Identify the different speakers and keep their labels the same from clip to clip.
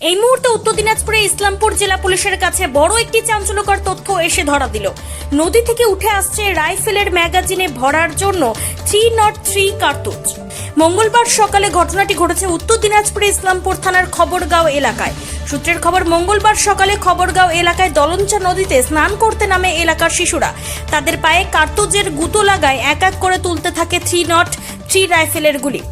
Speaker 1: এই মুহূর্তে উত্তর দিনাজপুরে ইসলামপুর জেলা পুলিশের কাছে বড় একটি চাঞ্চল্যকর তথ্য এসে ধরা দিল। নদী থেকে উঠে আসছে রাইফেলের ম্যাগাজিনে ভরার জন্য থ্রি নট থ্রি কার্তুজ মঙ্গলবার সকালে ঘটনাটি ঘটেছে উত্তর দিনাজপুরে ইসলামপুর থানার খবরগাঁও এলাকায়। সূত্রের খবর, মঙ্গলবার সকালে খবরগাঁও এলাকায় দলঞ্চা নদীতে স্নান করতে নামে এলাকার শিশুরা। তাদের পায়ে কার্তুজের গুঁতো লাগায় এক এক করে তুলতে থাকে থ্রি নট থ্রি রাইফেলের গুলি।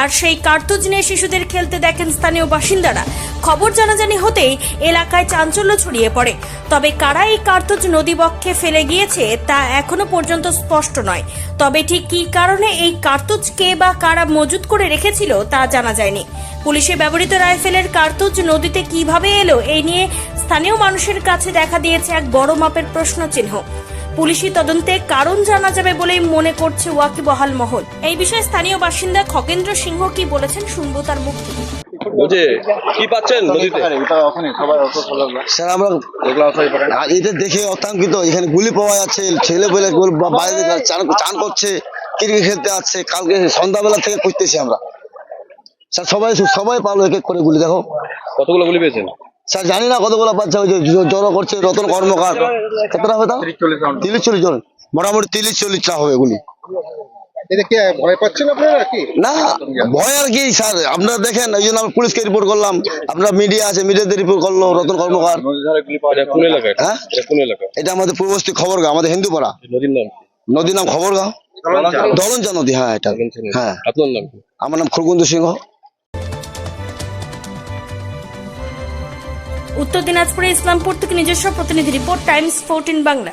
Speaker 1: আর সেই কার্তুজ নিয়ে শিশুদের খেলতে দেখেন স্থানীয় বাসিন্দারা। খবর জানাজানি হতেই এলাকায় চাঞ্চল্য ছড়িয়ে পড়ে। তবে কারা এই কার্তুজ নদীবক্ষে ফেলে গিয়েছে তা এখনও পর্যন্ত স্পষ্ট নয়। তবে ঠিক কী কারণে এই কার্তুজ কে বা কারা মজুত করে রেখেছিল তা জানা যায়নি। পুলিশে ব্যবহৃত রাইফেলের কার্তুজ নদীতে কীভাবে এলো, এই নিয়ে স্থানীয় মানুষের কাছে দেখা দিয়েছে এক বড় মাপের প্রশ্নচিহ্ন। পুলিশি তদন্তে কারণ জানা যাবে বলেই মনে করছে ওয়াকিবহাল মহল। এই বিষয়ে স্থানীয় বাসিন্দা খগেন্দ্র সিংহ কি বলেছেন শুনব তার মুখ থেকে।
Speaker 2: বলছে কি পাচ্ছেন নদীতে?
Speaker 3: স্যার আমরা আর এটা দেখে অত্যাঙ্কিত এখানে গুলি পাওয়া যাচ্ছে ছেলে পেলে বাইরে চান চান করছে ক্রিকেট খেলতে আসছে কালকে সন্ধ্যাবেলা থেকে খুঁজতেছি আমরা। স্যার সবাই সবাই পালো এক এক করে গুলি দেখো।
Speaker 2: কতগুলো গুলি পেয়েছেন?
Speaker 3: স্যার জানি না কতগুলো বাচ্চা ওই যে জড়ো করছে রতন কর্মকার। কতটা হবে তিরিশ চল্লিশ জন। মোটামুটি তিরিশ চল্লিশটা হবে গুলি
Speaker 4: এটা কি ভয় পাচ্ছেন আপনারা কি?
Speaker 3: না ভয় আর কি স্যার। আপনারা দেখেন ওই জন্য আমরা পুলিশকে রিপোর্ট করলাম। আপনারা মিডিয়া আছে মিডিয়াতে রিপোর্ট করল রতন কর্মকার। হ্যাঁ?
Speaker 2: এটা কোন এলাকা?
Speaker 3: এটা আমাদের পূর্বস্থী খবর গা আমাদের হিন্দুপাড়া।
Speaker 2: নদীর নাম
Speaker 3: নদীর নাম খবর গাঁও দলঞ্চা নদী হ্যাঁ এটা। হ্যাঁ।
Speaker 2: আপনার নাম
Speaker 3: আমার নাম খড়গুন্দু সিংহ।
Speaker 1: উত্তর দিনাজপুরে ইসলামপুর থেকে নিজস্ব প্রতিনিধি রিপোর্ট টাইমস ফোরটিন বাংলা।